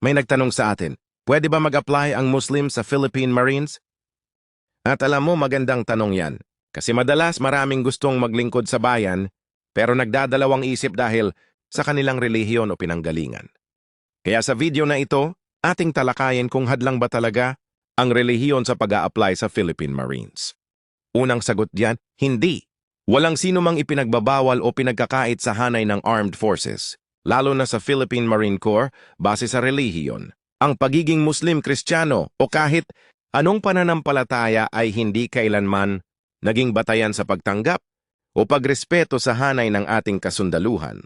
May nagtanong sa atin, pwede ba mag-apply ang Muslim sa Philippine Marines? At alam mo, magandang tanong yan. Kasi madalas maraming gustong maglingkod sa bayan, pero nagdadalawang isip dahil sa kanilang relihiyon o pinanggalingan. Kaya sa video na ito, ating talakayin kung hadlang ba talaga ang relihiyon sa pag apply sa Philippine Marines. Unang sagot diyan, hindi. Walang sino mang ipinagbabawal o pinagkakait sa hanay ng armed forces, lalo na sa Philippine Marine Corps base sa relihiyon. Ang pagiging Muslim-Kristiyano o kahit anong pananampalataya ay hindi kailanman naging batayan sa pagtanggap o pagrespeto sa hanay ng ating kasundaluhan.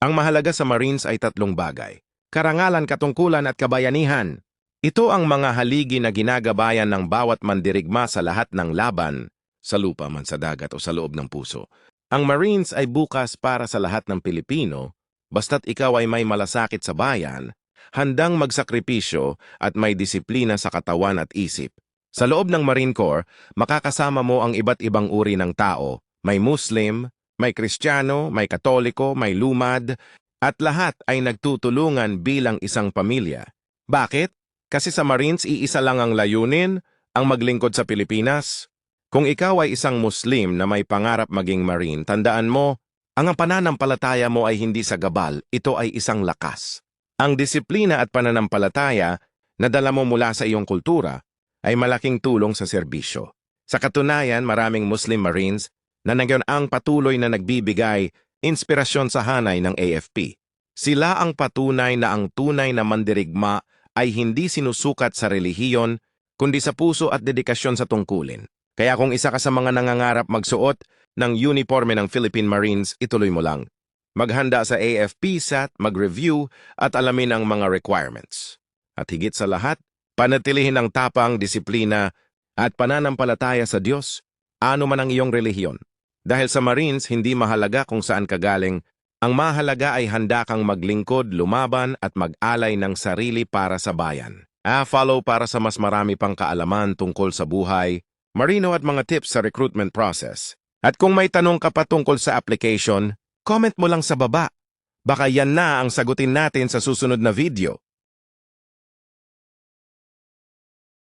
Ang mahalaga sa Marines ay tatlong bagay. Karangalan, katungkulan at kabayanihan. Ito ang mga haligi na ginagabayan ng bawat mandirigma sa lahat ng laban, sa lupa man sa dagat o sa loob ng puso. Ang Marines ay bukas para sa lahat ng Pilipino, basta't ikaw ay may malasakit sa bayan, handang magsakripisyo at may disiplina sa katawan at isip. Sa loob ng Marine Corps, makakasama mo ang iba't ibang uri ng tao. May Muslim, may Kristiyano, may Katoliko, may Lumad, at lahat ay nagtutulungan bilang isang pamilya. Bakit? Kasi sa Marines, iisa lang ang layunin, ang maglingkod sa Pilipinas. Kung ikaw ay isang Muslim na may pangarap maging Marine, tandaan mo, ang pananampalataya mo ay hindi sa gabal, ito ay isang lakas. Ang disiplina at pananampalataya na dala mo mula sa iyong kultura ay malaking tulong sa serbisyo. Sa katunayan, maraming Muslim Marines na nagyon ang patuloy na nagbibigay inspirasyon sa hanay ng AFP. Sila ang patunay na ang tunay na mandirigma ay hindi sinusukat sa relihiyon, kundi sa puso at dedikasyon sa tungkulin. Kaya kung isa ka sa mga nangangarap magsuot ng uniforme ng Philippine Marines, ituloy mo lang. Maghanda sa AFP SAT, mag-review at alamin ang mga requirements. At higit sa lahat, panatilihin ang tapang, disiplina at pananampalataya sa Diyos, ano man ang iyong relihiyon. Dahil sa Marines, hindi mahalaga kung saan ka galing, ang mahalaga ay handa kang maglingkod, lumaban at mag-alay ng sarili para sa bayan. Ah, follow para sa mas marami pang kaalaman tungkol sa buhay, marino at mga tips sa recruitment process. At kung may tanong ka pa tungkol sa application, comment mo lang sa baba. Baka yan na ang sagutin natin sa susunod na video.